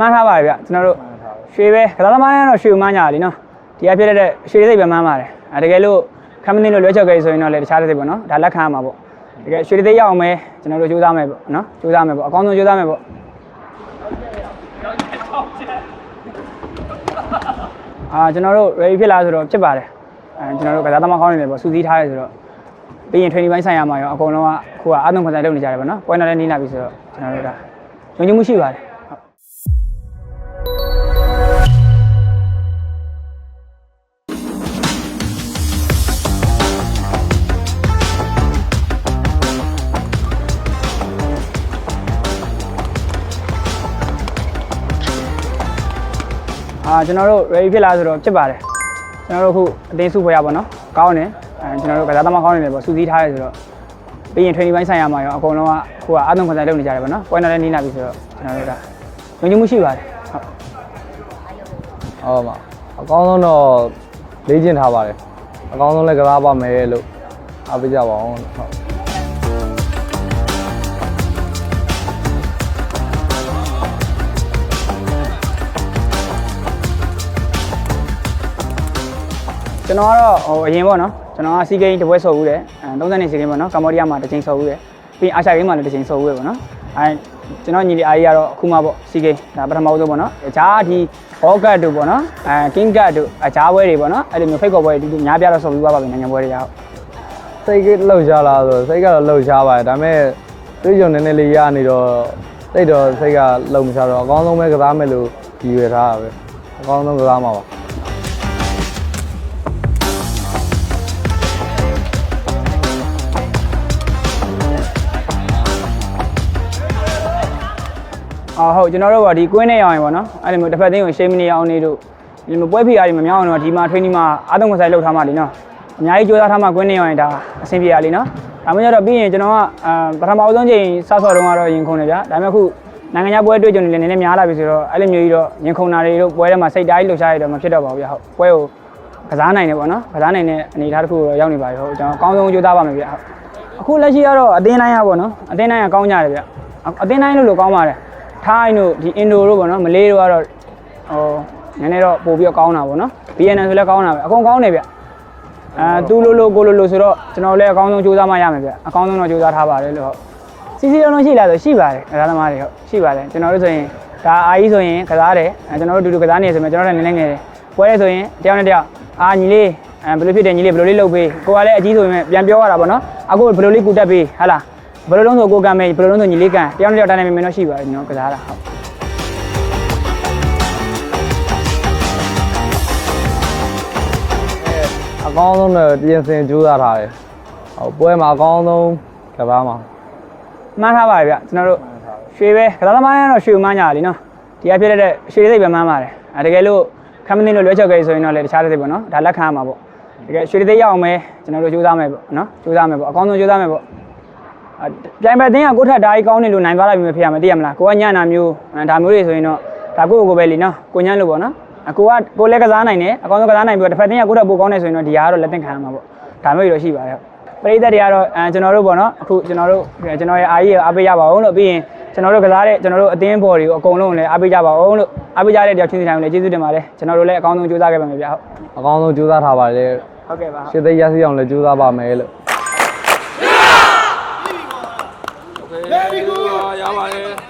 မှန်းထားပါတယ်ဗျကျွန်တော်တို့ရွှေပဲကစားသမားတွေကတော့ရွှေမှန်းကြတာလीနော်ဒီအဖြစ်တဲ့ရွှေစိတ်ပဲမှန်းပါတယ်အဲတကယ်လို့ခမင်းသိန်းလို့လွှဲချက်ကြဆိုရင်တော့လည်းတခြားတစ်စိတ်ပေါ့နော်ဒါလက်ခံရမှာပေါ့တကယ်ရွှေစိတ်ရအောင်ပဲကျွန်တော်တို့ကြိုးစားမယ်ပေါ့နော်ကြိုးစားမယ်ပေါ့အကောင်းဆုံးကြိုးစားမယ်ပေါ့အာကျွန်တော်တို့ ready ဖြစ်လာဆိုတော့ဖြစ်ပါတယ်အဲကျွန်တော်တို့ကစားသမားကောင်းနေတယ်ပေါ့စူးစီးထားတယ်ဆိုတော့ပြီးရင် training ပိုင်းဆိုင်ရာမှာရောအကုန်လုံးကခုကအာသုံးခွန်ဆိုင်လုပ်နေကြတယ်ပေါ့နော်ပွဲတော်လည်းနီးလာပြီဆိုတော့ကျွန်တော်တို့ဒါယုံကြည်မှုရှိပါတယ် အာကျွန်တော်တို့ ready ဖြစ်လာဆိုတော့ဖြစ်ပါတယ်ကျွန်တော်တို့အခုအတင်းစုဖွဲ့ရပါတော့ကောင်းတယ်အဲကျွန်တော်တို့ကစားသမားကောင်းနေတယ်ပေါ့စူးစီးထားတယ်ဆိုတော့ပြီးရင် training ပိုင်းဆိုင်ရာမှာရောအကုန်လုံးကခုကအာသုံးခွန်ဆိုင်လုပ်နေကြတယ်ပေါ့နော်ပွဲတော်လည်းနီးလာပြီဆိုတော့ကျွန်တော်တို့ကယုံကြည်မှုရှိပါတယ်ဟုတ်ဟုတ်ပါအကောင်းဆုံးတော့လေ့ကျင့်ထားပါတယ်အကောင်းဆုံးလည်းကစားပါမယ်လို့အားပေးကြပါအောင်ဟုတ် ကျွန်တော်ကတော့ဟိုအရင်ပေါ့နော်ကျွန်တော်ကစီဂိမ်းတစ်ပွဲဆော်ဦးတယ်အဲ30နှစ်စီဂိမ်းပေါ့နော်ကမ္ဘောဒီးယားမှာတစ်ချိန်ဆော်ဦးတယ်ပြီးရင်အာရှဂိမ်းမှာလည်းတစ်ချိန်ဆော်ဦးတယ်ပေါ့နော်အဲကျွန်တော်ညီလေးအားကြီးကတော့အခုမှပေါ့စီဂိမ်းဒါပထမဦးဆုံးပေါ့နော်အခြားဒီဘောကတ်တို့ပေါ့နော်အဲကင်းကတ်တို့အခြားပွဲတွေပေါ့နော်အဲ့လိုမျိုးဖိတ်ခေါ်ပွဲတွေဒီလိုများပြားတော့ဆော်ပြီးသွားပါပြီနိုင်ငံပွဲတွေရောက်စိတ်ကလှုပ်ရှားလာဆိုစိတ်ကတော့လှုပ်ရှားပါတယ်ဒါပေမဲ့တွေးကြုံနည်းနည်းလေးရနေတော့စိတ်တော့စိတ်ကလှုပ်မရှားတော့အကောင်းဆုံးပဲကစားမယ်လို့ရည်ရွယ်ထားတာပဲအကောင်းဆုံးကစားမှာပါ အော်ဟုတ်ကျွန်တော်တို့ကဒီကွင်းနဲ့ရောင်ရင်ပေါ့နော်အဲ့လိုမျိုးတစ်ဖက်သိန်းကိုရှေးမနေအောင်နေတို့ဒီလိုမျိုးပွဲဖီအားတွေမမြောင်းအောင်တော့ဒီမှာ training မှာအားသုံးခွန်ဆိုင်လောက်ထားမှလीနော်အများကြီးကြိုးစားထားမှကွင်းနဲ့ရောင်ရင်ဒါအဆင်ပြေရလीနော်ဒါမှမဟုတ်တော့ပြီးရင်ကျွန်တော်ကအာပထမအဆုံးချိန်စဆော့တုန်းကတော့ရင်ခုန်တယ်ဗျာဒါပေမဲ့ခုနိုင်ငံခြားပွဲတွေ့ကြုံနေလည်းနည်းနည်းများလာပြီဆိုတော့အဲ့လိုမျိုးကြီးတော့ရင်ခုန်တာတွေတို့ပွဲထဲမှာစိတ်တိုင်းလှုပ်ရှားရတော့မဖြစ်တော့ပါဘူးဗျာဟုတ်ပွဲကိုကစားနိုင်တယ်ပေါ့နော်ကစားနိုင်တဲ့အနေအထားတစ်ခုတော့ရောက်နေပါပြီဟုတ်ကျွန်တော်အကောင်းဆုံးကြိုးစားပါမယ်ဗျာဟုတ်အခုလက်ရှိကတော့အသင်းတိုင်းရပေါ့နော်အသင်းတိုင်းကကောင်းကြတယ်ဗျာအသင်းတိုင်းလို့လို့ကောင်းပါတယ် ထိုင်းတို့ဒီအင်ဒိုတို့ပေါ့နော်မလေးတို့ကတော့ဟိုနည်းနည်းတော့ပို့ပြီးတော့ကောင်းတာပေါ့နော် BNN ဆိုလည်းကောင်းတာပဲအကုန်ကောင်းတယ်ဗျအဲသူလိုလိုကိုလိုလိုဆိုတော့ကျွန်တော်လည်းအကောင်းဆုံးစူးစမ်းမှရမယ်ဗျအကောင်းဆုံးတော့စူးစမ်းထားပါတယ်လို့ဟုတ်စီစီလုံးလုံးရှိလားဆိုရှိပါတယ်ကစားသမားတွေဟုတ်ရှိပါတယ်ကျွန်တော်တို့ဆိုရင်ဒါအာကြီးဆိုရင်ကစားတယ်အဲကျွန်တော်တို့အတူတူကစားနေဆိုရင်ကျွန်တော်တို့လည်းနည်းနည်းငယ်တယ်ပွဲရဲဆိုရင်တယောက်နဲ့တယောက်အာညီလေးအဲဘယ်လိုဖြစ်တယ်ညီလေးဘယ်လိုလေးလုပ်ပေးကိုကလည်းအကြီးဆိုရင်ပြန်ပြောရတာပေါ့နော်အခုဘယ်လိုလေးကူတက်ပေးဟာလား ဘယ်လိုလုံးဆိုကိုကံမေးဘယ်လိုလုံးဆိုညီလေးကံတယောက်နဲ့တယောက်တိုင်းနေမင်းတော့ရှိပါတယ်ကျွန်တော်ကစားတာဟုတ်အကောင်းဆုံးတော့ပြင်ဆင်ကြိုးစားထားတယ်ဟိုပွဲမှာအကောင်းဆုံးကစားမှာမှန်းထားပါတယ်ဗျကျွန်တော်တို့ရွှေပဲကစားသမားတွေကတော့ရွှေမှန်းကြတာလीနော်ဒီအဖြစ်တဲ့ရွှေစိတ်ပဲမှန်းပါတယ်အဲတကယ်လို့ခမင်းသိန်းလို့လွှဲချက်ကြဆိုရင်တော့လည်းတခြားတစ်စိတ်ပေါ့နော်ဒါလက်ခံရမှာပေါ့တကယ်ရွှေစိတ်ရအောင်ပဲကျွန်တော်တို့ကြိုးစားမယ်ပေါ့နော်ကြိုးစားမယ်ပေါ့အကောင်းဆုံးကြိုးစားမယ်ပေါ့အဲ ပြိုင်ပွဲအသင်းကကိုယ့်ထက်ဓာတ်ကြီးကောင်းနေလို့နိုင်သွားတာမျိုးမဖြစ်ရမသိရမလားကိုကညံ့တာမျိုးအဲဒါမျိုးတွေဆိုရင်တော့ဒါကိုယ့်ကိုယ်ပဲလीနော်ကိုညံ့လို့ပေါ့နော်အကိုကကိုလည်းကစားနိုင်တယ်အကောင်းဆုံးကစားနိုင်ပြီးတော့တစ်ဖက်အသင်းကကိုယ့်ထက်ပိုကောင်းနေဆိုရင်တော့ဒီဟာကတော့လက်သင့်ခံရမှာပေါ့ဒါမျိုးတွေတော့ရှိပါတယ်ဟုတ်ပရိသတ်တွေကတော့အဲကျွန်တော်တို့ပေါ့နော်အခုကျွန်တော်တို့ကျွန်တော်ရဲ့အားကြီးအားပေးကြပါအောင်လို့ပြီးရင်ကျွန်တော်တို့ကစားတဲ့ကျွန်တော်တို့အသင်းဘော်တွေကိုအကုန်လုံးလည်းအားပေးကြပါအောင်လို့အားပေးကြတဲ့တယောက်ချင်းစီတိုင်းကိုလည်းကျေးဇူးတင်ပါတယ်ကျွန်တော်တို့လည်းအကောင်းဆုံးကြိုးစားခဲ့ပါမယ်ဗျာဟုတ်အကောင်းဆုံးကြိုးစားထားပါတယ်ဟုတ်ကဲ့ပါဟုတ်ရှစ်သိမ်းရစီအောင်လည်းကြိုးစားပါမယ်လို့ ရပါတယ်